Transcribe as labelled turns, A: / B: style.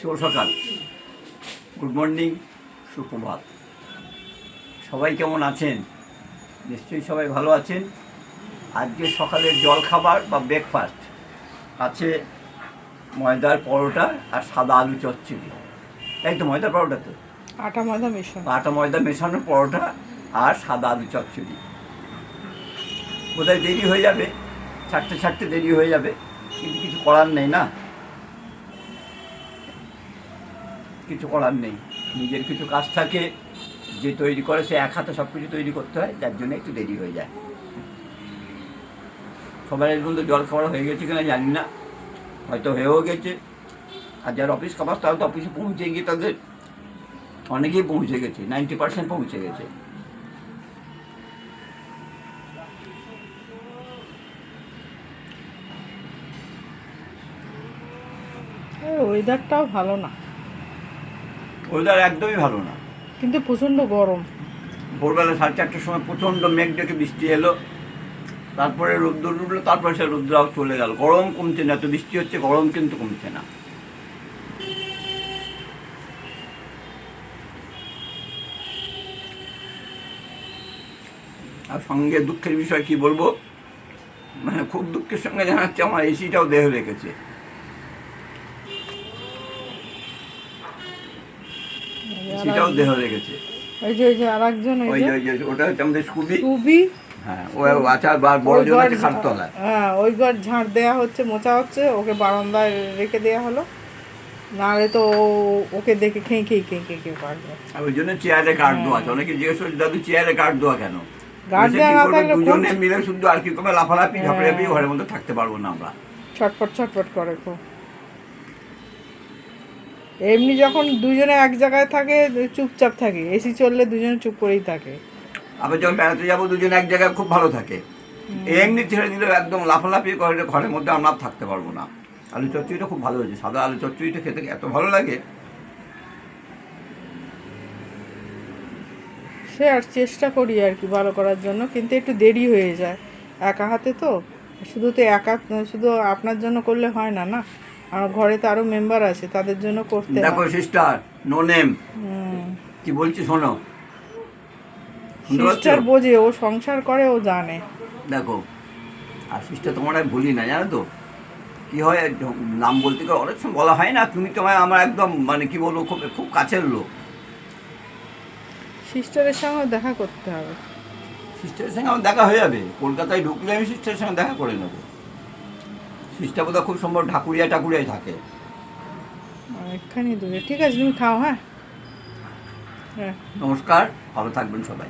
A: শুভ সকাল। Good morning সুপ্রভাত। সবাই কেমন আছেন? নিশ্চয়ই সবাই ভালো আছেন। আজকে সকালের জলখাবার বা ব্রেকফাস্ট আছে ময়দার পরোটা আর সাদা আলু চচ্চড়ি। এই তো ময়দার পরোটা তো?
B: আটা ময়দা মেশানো।
A: আটা ময়দা মেশানো পরোটা আর সাদা আলু চচ্চড়ি। বোধহয় দেরি হয়ে যাবে? ছাড়তে ছাড়তে দেরি হয়ে যাবে। কিন্তু কিছু করার নেই না? কিছু করার নেই। নিজের কিছু কাজ থাকে, যে তৈরি করে সে এক হাতে সব কিছু তৈরি করতে হয়, যার জন্য একটু দেরি হয়ে যায়। সবার মধ্যে জল খাবার হয়ে গেছে কিনা জানি না। হয়তো হয়েও গেছে। আর যারা অফিস খাবার তারা তো অফিসে পৌঁছে গিয়ে তাদের অনেকেই পৌঁছে গেছে নাইনটি পার্সেন্ট পৌঁছে গেছে।
B: ওয়েদারটাও ভালো না।
A: ওয়েদার একদমই ভালো না।
B: কিন্তু প্রচণ্ড গরম।
A: ভোরবেলা সাড়ে চারটের সময় প্রচণ্ড মেঘ ডেকে বৃষ্টি এলো। তারপরে রোদ্দুর উঠল তারপরে সে রোদ্রাও চলে গেল। গরম কমছে না এত বৃষ্টি হচ্ছে গরম কিন্তু কমছে না। আর সঙ্গে দুঃখের বিষয় কি বলব? মানে খুব দুঃখের সঙ্গে জানাচ্ছে আমার এসিটাও দেহ রেখেছে। এসিটাও দেহ রেখেছে।
B: ওই যে ওই যে আর ওই
A: ওই
B: যে
A: যে। ওই যে ওটা হচ্ছে আমাদের সুবি
B: টুবি
A: হ্যাঁ ও আচার বা বড় জন আছে খাটতলায়
B: হ্যাঁ ওই ঘর ঝাড় দেওয়া হচ্ছে মোচা হচ্ছে ওকে বারান্দায় রেখে দেওয়া হলো। নাহলে তো ওকে দেখে খেয়ে খেয়ে খেয়ে খেয়ে খেয়ে পারবে
A: আর ওই জন্য চেয়ারে কাঠ দেওয়া আছে। অনেকে জিজ্ঞেস করছে দাদু চেয়ারে কাঠ দেওয়া কেন?
B: গার্ড দেওয়া? থাকলে
A: দুজনে মিলে শুধু আর কি লাফালাফি
B: হ্যাঁ।
A: ঝাপড়াপি ঘরের মধ্যে থাকতে পারব না আমরা।
B: ছটপট ছটপট করে খুব। এমনি যখন দুজনে এক জায়গায় থাকে চুপচাপ থাকে। এসি চললে দুজনে চুপ করেই থাকে।
A: আবার যখন বেড়াতে যাব দুজনে এক জায়গায় খুব ভালো থাকে। এমনি ছেড়ে দিলে একদম লাফালাফি করে ঘরের মধ্যে আমরা থাকতে পারব না। আলু চচ্চড়িটা খুব ভালো হয়েছে। সাদা আলু চচ্চড়িটা খেতে এত ভালো লাগে।
B: সে আর চেষ্টা করি আর কি ভালো করার জন্য কিন্তু একটু দেরি হয়ে যায়। একা হাতে তো? শুধু তো একা শুধু আপনার জন্য করলে হয় না না? আর ঘরে তো আরও মেম্বার আছে তাদের জন্য করতে
A: দেখো সিস্টার নো নেম কি বলছি শোনো।
B: সিস্টার বোঝে ও সংসার করে ও জানে।
A: দেখো আর সিস্টার তোমার আর ভুলি না জানো তো? কি হয় নাম বলতে গেলে অনেক সময় বলা হয় না তুমি তোমায় আমার একদম মানে কি বলব খুব খুব কাছের লোক।
B: সিস্টারের সঙ্গে দেখা করতে হবে।
A: সিস্টারের সঙ্গে আমার দেখা হয়ে যাবে। কলকাতায় ঢুকলে আমি সিস্টারের সঙ্গে দেখা করে নেব। বোধহয় খুব সম্ভব ঢাকুরিয়া ঠাকুরিয়াই থাকে।
B: অনেকখানি দূরে। ঠিক আছে তুমি খাও হ্যাঁ? হ্যাঁ।
A: নমস্কার ভালো থাকবেন সবাই।